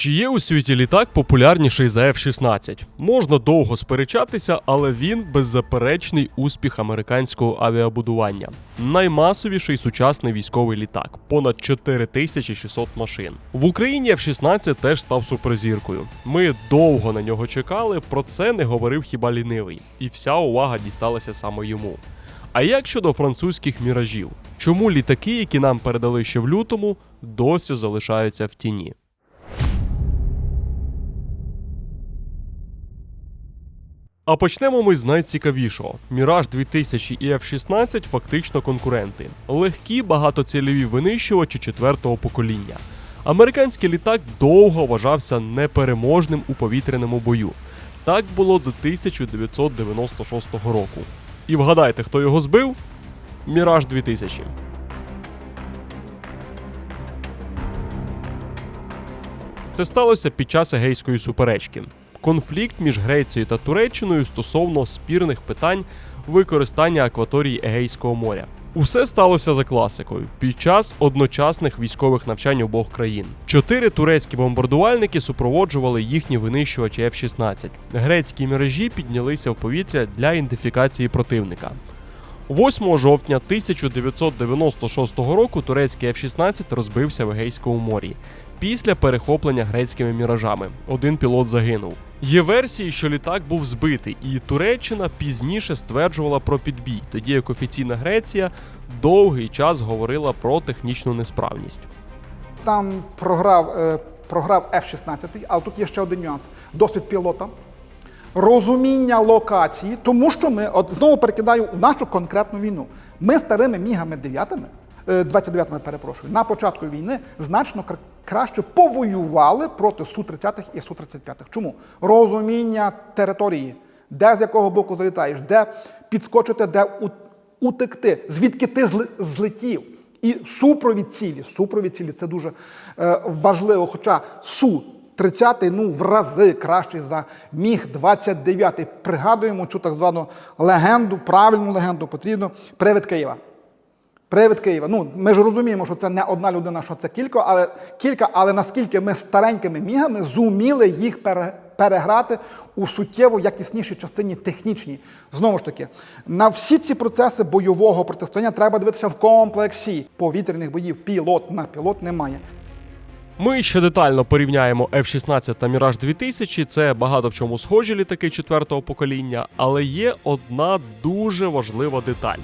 Чи є у світі літак популярніший за F-16? Можна довго сперечатися, але він беззаперечний успіх американського авіабудування. Наймасовіший сучасний військовий літак понад 4600 машин. В Україні F-16 теж став суперзіркою. Ми довго на нього чекали, про це не говорив хіба лінивий, і вся увага дісталася саме йому. А як щодо французьких міражів? Чому літаки, які нам передали ще в лютому, досі залишаються в тіні? А почнемо ми з найцікавішого: Міраж 2000 і F-16 фактично конкуренти. Легкі багатоцільові винищувачі четвертого покоління. Американський літак довго вважався непереможним у повітряному бою. Так було до 1996 року. І вгадайте, хто його збив? Міраж 2000. Це сталося під час егейської суперечки. Конфлікт між Грецією та Туреччиною стосовно спірних питань використання акваторії Егейського моря. Усе сталося за класикою під час одночасних військових навчань обох країн. Чотири турецькі бомбардувальники супроводжували їхні винищувачі F-16. Грецькі мережі піднялися в повітря для ідентифікації противника. 8 жовтня 1996 року турецький F-16 розбився в Егейському морі після перехоплення грецькими міражами. Один пілот загинув. Є версії, що літак був збитий, і Туреччина пізніше стверджувала про підбій, тоді як офіційна Греція довгий час говорила про технічну несправність. Там програв, е, програв F-16, але тут є ще один нюанс: досвід пілота, розуміння локації, тому що ми, от знову перекидаю в нашу конкретну війну. Ми старими мігами 9 29-ми, перепрошую, на початку війни значно краще повоювали проти Су-30 і Су-35. Чому? Розуміння території, де з якого боку залітаєш, де підскочити, де утекти, звідки ти злетів. І супровід цілі. Супровід цілі це дуже е, важливо. Хоча Су 30 ну в рази кращий за Міг 29. Пригадуємо цю так звану легенду, правильну легенду потрібно. Привид Києва. Привид Києва. Ну, ми ж розуміємо, що це не одна людина, що це кілька, але кілька, але наскільки ми старенькими мігами зуміли їх пере, переграти у суттєво якіснішій частині технічній. Знову ж таки, на всі ці процеси бойового протистояння треба дивитися в комплексі повітряних боїв. Пілот на пілот немає. Ми ще детально порівняємо F-16 та Міраж 2000. Це багато в чому схожі літаки четвертого покоління, але є одна дуже важлива деталь.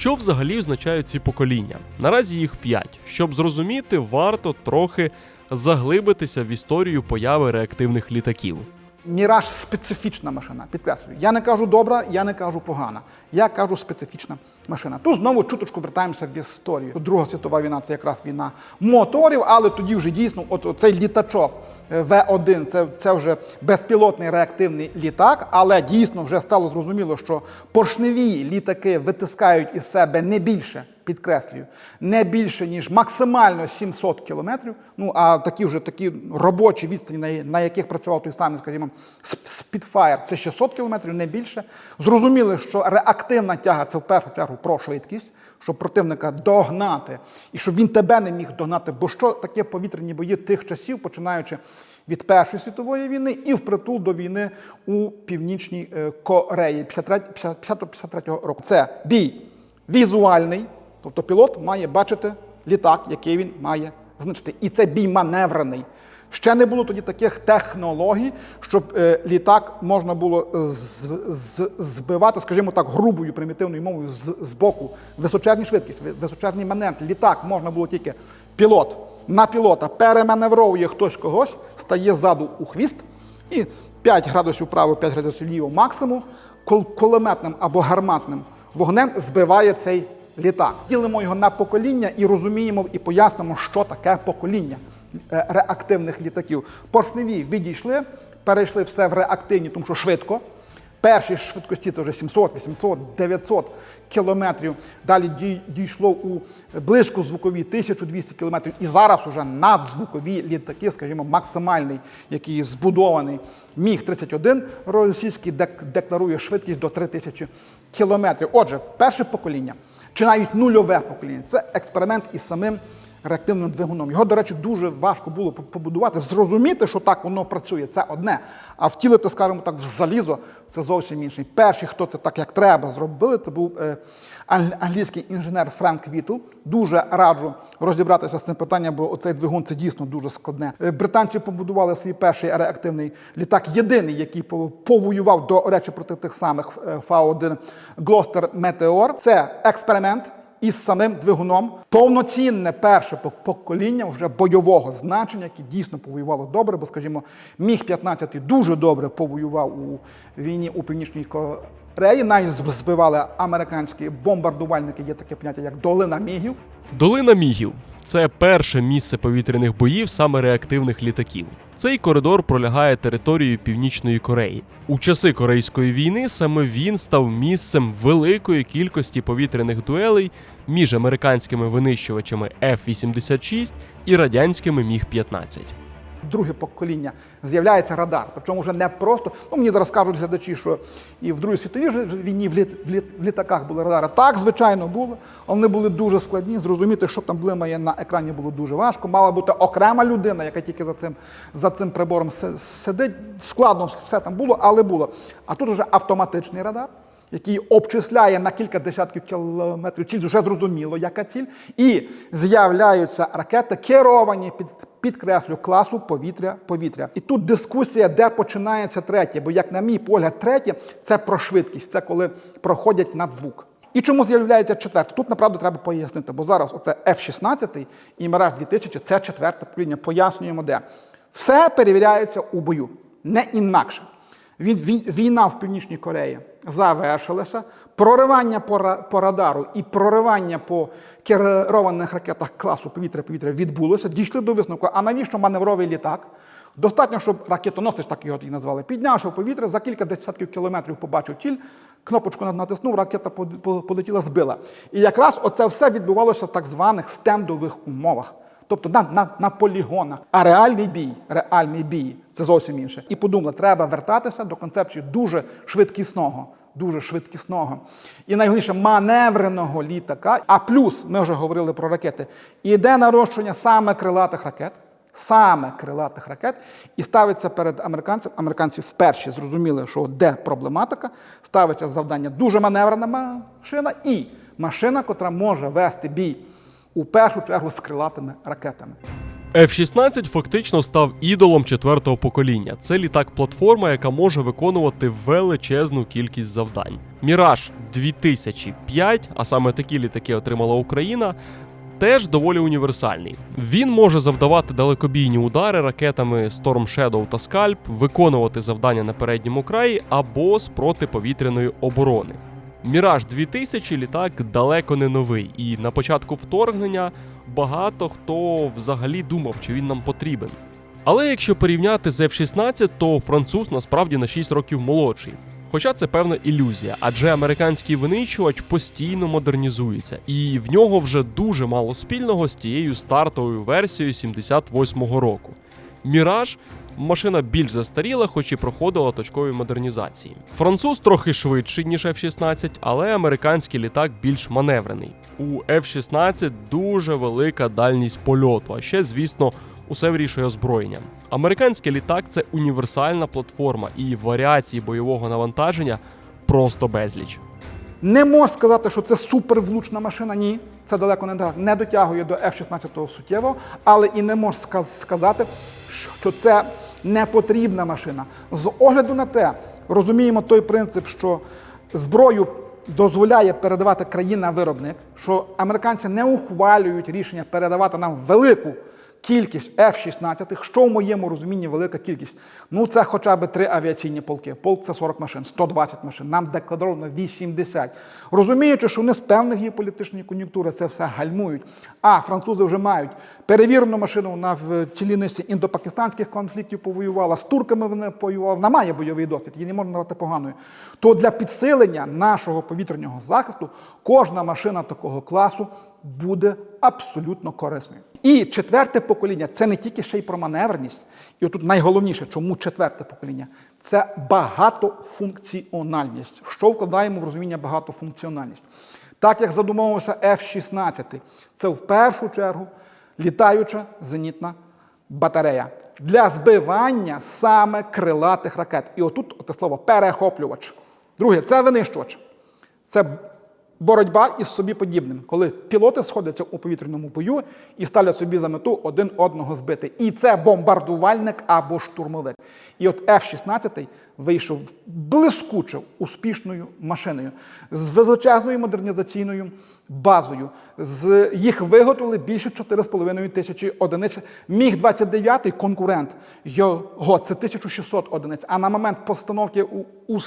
Що взагалі означають ці покоління? Наразі їх п'ять. Щоб зрозуміти, варто трохи заглибитися в історію появи реактивних літаків. Міраж специфічна машина, підкреслюю. Я не кажу добра, я не кажу погана. Я кажу специфічна машина. Тут знову чуточку вертаємося в історію. Друга світова війна це якраз війна моторів, але тоді вже дійсно, от цей літачок е, В1, це, це вже безпілотний реактивний літак, але дійсно вже стало зрозуміло, що поршневі літаки витискають із себе не більше. Підкреслюю, не більше ніж максимально 700 кілометрів. Ну а такі вже такі робочі відстані, на, яких працював той самий, скажімо, Spitfire, це 600 кілометрів, не більше. Зрозуміли, що реактивна тяга це в першу чергу про швидкість, щоб противника догнати, і щоб він тебе не міг догнати. Бо що таке повітряні бої тих часів, починаючи від Першої світової війни і впритул до війни у Північній е, Кореї 50-53 року. Це бій візуальний. Тобто пілот має бачити літак, який він має знищити. І це бій маневрений. Ще не було тоді таких технологій, щоб е, літак можна було з, з, збивати, скажімо так, грубою примітивною мовою з, з боку. Височезні швидкість, ви- височезний маневр. Літак можна було тільки пілот на пілота переманевровує хтось когось, стає ззаду у хвіст і 5 градусів вправо, 5 градусів вліво максимум, кулеметним або гарматним вогнем збиває цей літак. Ділимо його на покоління і розуміємо і пояснимо, що таке покоління е, реактивних літаків. Поршневі відійшли, перейшли все в реактивні, тому що швидко. Перші швидкості це вже 700, 800, 900 кілометрів. Далі дійшло у близькозвукові 1200 кілометрів. І зараз уже надзвукові літаки, скажімо, максимальний, який збудований Міг-31 російський, декларує швидкість до 3000 кілометрів. Отже, перше покоління, чи навіть нульове покоління. Це експеримент із самим реактивним двигуном. Його, до речі, дуже важко було побудувати. Зрозуміти, що так воно працює, це одне. А втілити, скажімо так, в залізо це зовсім інше. І Перший, хто це так як треба зробили, це був е, англійський інженер Френк Вітл. Дуже раджу розібратися з цим питанням, бо оцей двигун це дійсно дуже складне. Е, Британці побудували свій перший реактивний літак, єдиний, який повоював до речі проти тих самих е, Фа-1 Глостер Метеор. Це експеримент із самим двигуном. Повноцінне перше пок- покоління вже бойового значення, яке дійсно повоювало добре, бо, скажімо, міг 15 дуже добре повоював у війні у північній Кореї. Навіть збивали американські бомбардувальники. Є таке поняття як долина мігів. Долина Мігів це перше місце повітряних боїв саме реактивних літаків. Цей коридор пролягає територією Північної Кореї. У часи Корейської війни саме він став місцем великої кількості повітряних дуелей між американськими винищувачами F-86 і радянськими Міг-15. Друге покоління з'являється радар. Причому вже не просто. Ну мені зараз кажуть глядачі, що і в Другій світовій війні в, літ, в, літ, в літаках були радари. Так, звичайно, було, вони були дуже складні. Зрозуміти, що там блимає на екрані, було дуже важко. Мала бути окрема людина, яка тільки за цим, за цим прибором сидить. Складно все там було, але було. А тут вже автоматичний радар. Який обчисляє на кілька десятків кілометрів ціль, вже зрозуміло, яка ціль. І з'являються ракети, керовані під підкреслю класу повітря-повітря. І тут дискусія, де починається третє. Бо, як на мій погляд, третє це про швидкість, це коли проходять надзвук. І чому з'являється четверте? Тут направду треба пояснити, бо зараз оце F-16 і Мираж 2000 це четверте покоління. Пояснюємо де. Все перевіряється у бою, не інакше. Війна в Північній Кореї завершилася. Проривання по, радару і проривання по керованих ракетах класу повітря-повітря відбулося. Дійшли до висновку. А навіщо маневровий літак? Достатньо, щоб ракетоносець, так його тоді назвали, піднявся в повітря, за кілька десятків кілометрів побачив ціль, кнопочку натиснув, ракета полетіла, збила. І якраз оце все відбувалося в так званих стендових умовах. Тобто на, на, на полігонах. А реальний бій, реальний бій це зовсім інше. І подумали, треба вертатися до концепції дуже швидкісного, дуже швидкісного і найголовніше маневреного літака. А плюс ми вже говорили про ракети. Іде нарощування саме крилатих ракет. Саме крилатих ракет і ставиться перед американцями. Американці вперше зрозуміли, що де проблематика. Ставиться завдання дуже маневрена машина і машина, котра може вести бій у першу чергу з крилатими ракетами. F-16 фактично став ідолом четвертого покоління. Це літак-платформа, яка може виконувати величезну кількість завдань. Міраж 2005, а саме такі літаки отримала Україна. Теж доволі універсальний. Він може завдавати далекобійні удари ракетами Storm Shadow та Scalp, виконувати завдання на передньому краї або з протиповітряної оборони. Міраж 2000 літак далеко не новий, і на початку вторгнення багато хто взагалі думав, чи він нам потрібен. Але якщо порівняти з F-16, то француз насправді на 6 років молодший. Хоча це певна ілюзія, адже американський винищувач постійно модернізується, і в нього вже дуже мало спільного з тією стартовою версією 78-го року. Міраж машина більш застаріла, хоч і проходила точкові модернізації. Француз трохи швидший, ніж F-16, але американський літак більш маневрений. У F-16 дуже велика дальність польоту, а ще, звісно, усе вирішує озброєння. Американський літак це універсальна платформа, і варіації бойового навантаження просто безліч. Не можна сказати, що це супервлучна машина. Ні, це далеко не. Не дотягує до F-16 суттєво, але і не ска- сказати, що це не потрібна машина. З огляду на те, розуміємо той принцип, що зброю дозволяє передавати країна-виробник, що американці не ухвалюють рішення передавати нам велику кількість F-16, що в моєму розумінні велика кількість. Ну, це хоча б три авіаційні полки. Полк це 40 машин, 120 машин. Нам декларовано 80. Розуміючи, що вони з певної геополітичної кон'юнктури це все гальмують. А французи вже мають перевірену машину, вона в цілій низці індопакистанських конфліктів повоювала, з турками вона повоювала, вона має бойовий досвід, її не можна назвати поганою. То для підсилення нашого повітряного захисту кожна машина такого класу буде абсолютно корисною. І четверте покоління це не тільки ще й про маневреність. І отут найголовніше, чому четверте покоління це багатофункціональність. Що вкладаємо в розуміння багатофункціональність? Так як задумовився F-16, це в першу чергу літаюча зенітна батарея для збивання саме крилатих ракет. І отут те слово перехоплювач. Друге, це винищувач. Це боротьба із собі подібним, коли пілоти сходяться у повітряному бою і ставлять собі за мету один одного збити. І це бомбардувальник або штурмовик. І от F-16 вийшов блискуче успішною машиною з величезною модернізаційною базою. З їх виготовили більше 4,5 тисячі одиниць. Міг 29 конкурент його це 1600 одиниць. А на момент постановки у, у.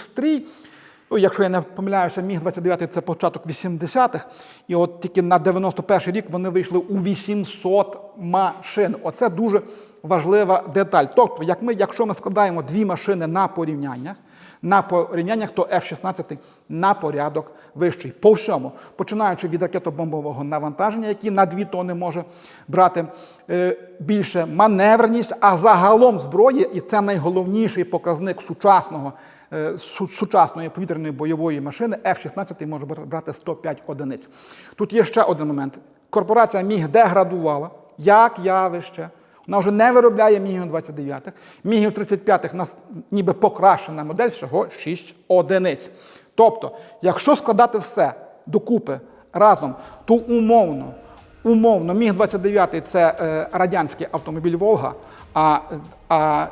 Ну, якщо я не помиляюся, міг 29 це початок 80-х, і от тільки на 91-й рік вони вийшли у 800 машин. Оце дуже важлива деталь. Тобто, як ми, якщо ми складаємо дві машини на порівняннях, на порівняннях, то F-16 на порядок вищий. По всьому, починаючи від ракетобомбового навантаження, які на 2 тони може брати е, більше маневреність, а загалом зброї, і це найголовніший показник сучасного су- сучасної повітряної бойової машини F-16 може брати 105 одиниць. Тут є ще один момент. Корпорація Міг деградувала як явище. Вона вже не виробляє мігів 29 мігів 35 нас ніби покращена модель, всього 6 одиниць. Тобто, якщо складати все докупи разом, то умовно, умовно, міг 29 це е, радянський автомобіль Волга, а, а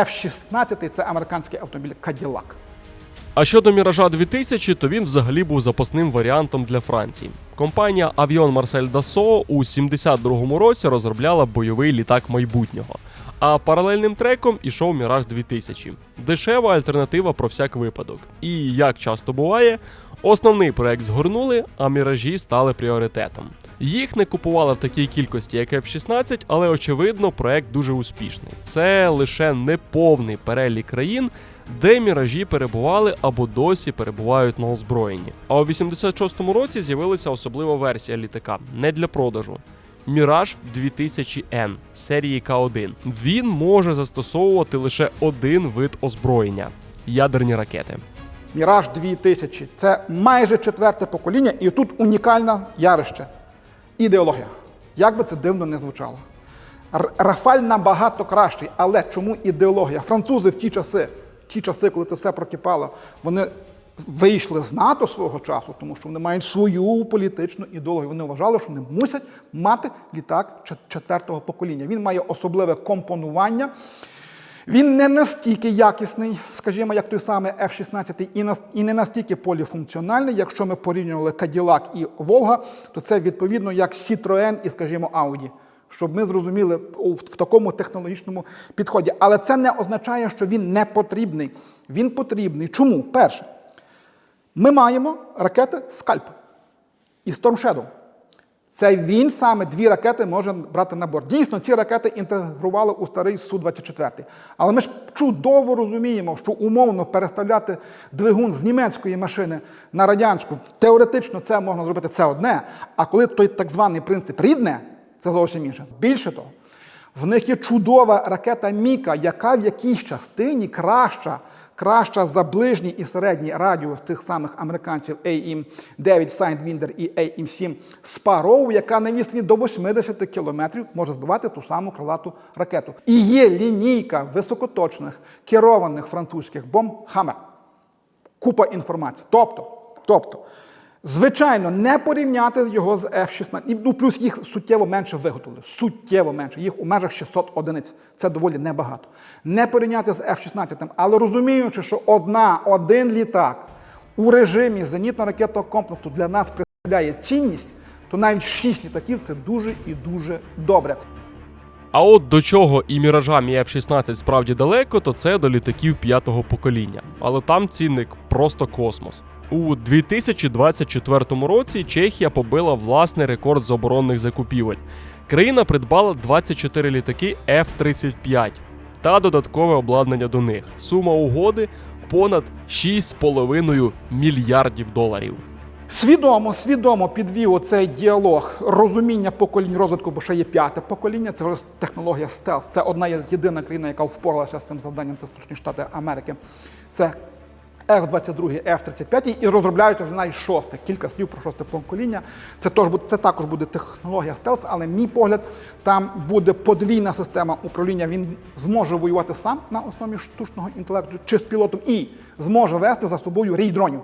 F-16 це американський автомобіль Каділак. А щодо Міража 2000, то він взагалі був запасним варіантом для Франції. Компанія Avion Marcel Dassault у 72-му році розробляла бойовий літак майбутнього. А паралельним треком ішов Міраж 2000. Дешева альтернатива про всяк випадок. І як часто буває, основний проект згорнули, а міражі стали пріоритетом. Їх не купували в такій кількості, як F-16, але очевидно, проект дуже успішний. Це лише неповний перелік країн, де міражі перебували або досі перебувають на озброєнні. А у 86-му році з'явилася особлива версія літака не для продажу. Міраж 2000N серії К1. Він може застосовувати лише один вид озброєння ядерні ракети. Міраж 2000 це майже четверте покоління, і тут унікальне явище ідеологія. Як би це дивно не звучало. Рафаль набагато кращий, але чому ідеологія? Французи в ті часи, в ті часи, коли це все прокипало, вони вийшли з НАТО свого часу, тому що вони мають свою політичну ідеологію. Вони вважали, що вони мусять мати літак четвертого покоління. Він має особливе компонування. Він не настільки якісний, скажімо, як той самий F-16, і, не настільки поліфункціональний. Якщо ми порівнювали Cadillac і Волга, то це відповідно як Citroën і, скажімо, Audi. Щоб ми зрозуміли в такому технологічному підході. Але це не означає, що він не потрібний. Він потрібний. Чому? Перше, ми маємо ракети Скальп і Storm Shadow. Це він саме дві ракети може брати на борт. Дійсно, ці ракети інтегрували у старий Су-24. Але ми ж чудово розуміємо, що умовно переставляти двигун з німецької машини на радянську, теоретично це можна зробити це одне. А коли той так званий принцип рідне, це зовсім інше. Більше того, в них є чудова ракета Міка, яка в якійсь частині краща, краща за ближній і середній радіус тих самих американців AIM-9 Sidewinder і AIM-7 Sparrow, яка на відстані до 80 кілометрів може збивати ту саму крилату ракету. І є лінійка високоточних керованих французьких бомб Hammer купа інформації. Тобто, тобто, звичайно, не порівняти його з F-16. Ну, плюс їх суттєво менше виготовили. Суттєво менше. Їх у межах 600 одиниць. Це доволі небагато. Не порівняти з F-16, але розуміючи, що одна, один літак у режимі зенітно-ракетного комплексу для нас представляє цінність, то навіть 6 літаків це дуже і дуже добре. А от до чого і міражам і F-16 справді далеко, то це до літаків п'ятого покоління. Але там цінник просто космос. У 2024 році Чехія побила власний рекорд з оборонних закупівель. Країна придбала 24 літаки F-35 та додаткове обладнання до них. Сума угоди понад 6,5 мільярдів доларів. Свідомо, свідомо підвів оцей діалог розуміння поколінь розвитку, бо ще є п'яте покоління. Це вже технологія стелс. Це одна єдина країна, яка впоралася з цим завданням. Це Сполучені Штати Америки. Це F-22, F-35 і розробляють вже шосте. Кілька слів про шосте покоління. Це, тож, це також буде технологія стелс, але мій погляд, там буде подвійна система управління. Він зможе воювати сам на основі штучного інтелекту чи з пілотом і зможе вести за собою рій дронів.